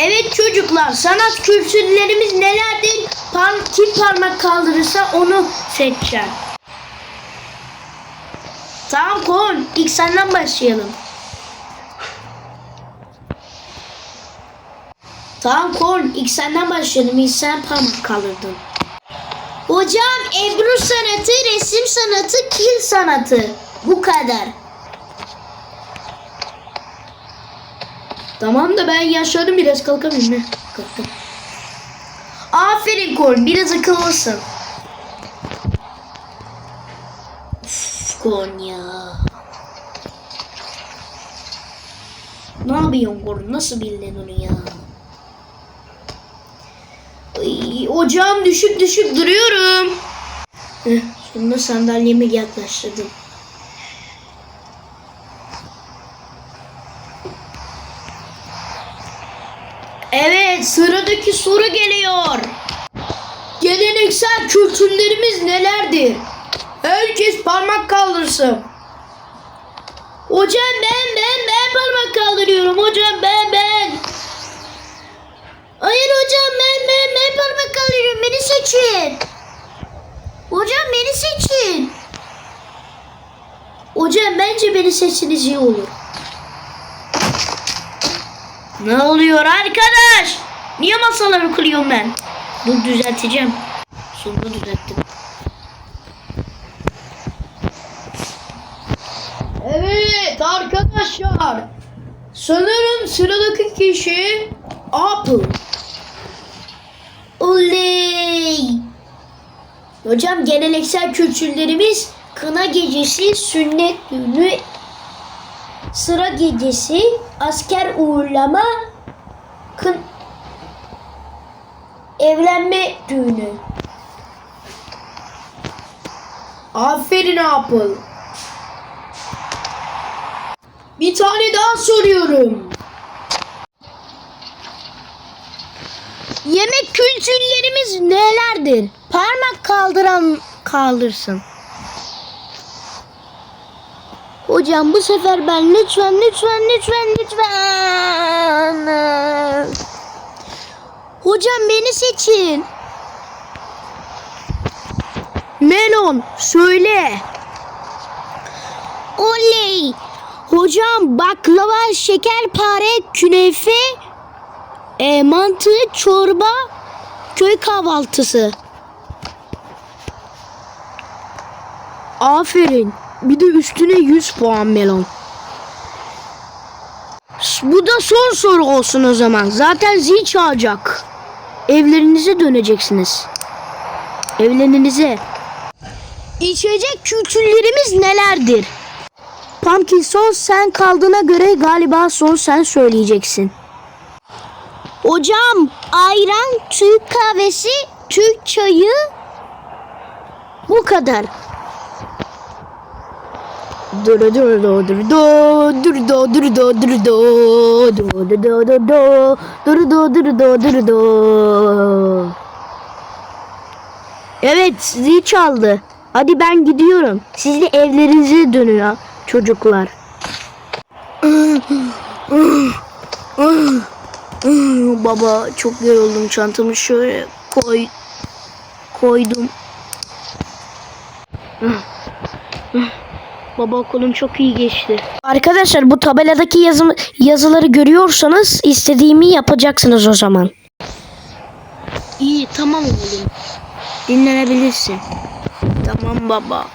Evet çocuklar sanat kültürlerimiz nelerdir? Par kim parmak kaldırırsa onu seçeceğim. Tamam Kon ilk senden başlayalım. Tamam Kon ilk senden başlayalım. İlk sen parmak kaldırdın. Hocam Ebru sanatı, resim sanatı, kil sanatı. Bu kadar. Tamam da ben yaşladım biraz kalkamayayım mı? Kalktım. Aferin Kon biraz akıllısın. Üf, Kon ya. Ne yapıyorsun Kon? Nasıl bildin onu ya? Ay, ocağım düşük düşük duruyorum. Heh, sonunda sandalyemi yaklaştırdım. Evet sıradaki soru geliyor. Geleneksel kültürlerimiz nelerdir? Herkes parmak kaldırsın. Hocam ben ben ben parmak kaldırıyorum hocam ben ben. Hayır hocam ben ben ben parmak kaldırıyorum beni seçin. Hocam beni seçin. Hocam bence beni seçseniz iyi olur. Ne oluyor arkadaş? Niye masaları kırıyorum ben? Dur düzelteceğim. Sonunda düzelttim. Evet arkadaşlar. Sanırım sıradaki kişi Apple. Oley. Hocam geleneksel kültürlerimiz kına gecesi, sünnet düğünü, sıra gecesi, asker uğurlama, kın evlenme düğünü. Aferin Apple. Bir tane daha soruyorum. Yemek kültürlerimiz nelerdir? Parmak kaldıran kaldırsın. Hocam bu sefer ben lütfen lütfen lütfen lütfen. Hocam beni seçin. Melon söyle. Oley. Hocam baklava, şekerpare, künefe, e, mantı, çorba, köy kahvaltısı. Aferin. Bir de üstüne 100 puan melon. Bu da son soru olsun o zaman. Zaten zil çalacak. Evlerinize döneceksiniz. Evlerinize. İçecek kültürlerimiz nelerdir? Pumpkin son sen kaldığına göre galiba son sen söyleyeceksin. Hocam ayran, Türk kahvesi, Türk çayı bu kadar. Duru. Evet sizi çaldı. Hadi ben gidiyorum. Siz de evlerinize dönün ya çocuklar. Baba çok yoruldum çantamı şöyle koy koydum. Baba okulum çok iyi geçti. Arkadaşlar bu tabeladaki yazı, yazıları görüyorsanız istediğimi yapacaksınız o zaman. İyi tamam oğlum. Dinlenebilirsin. Tamam baba.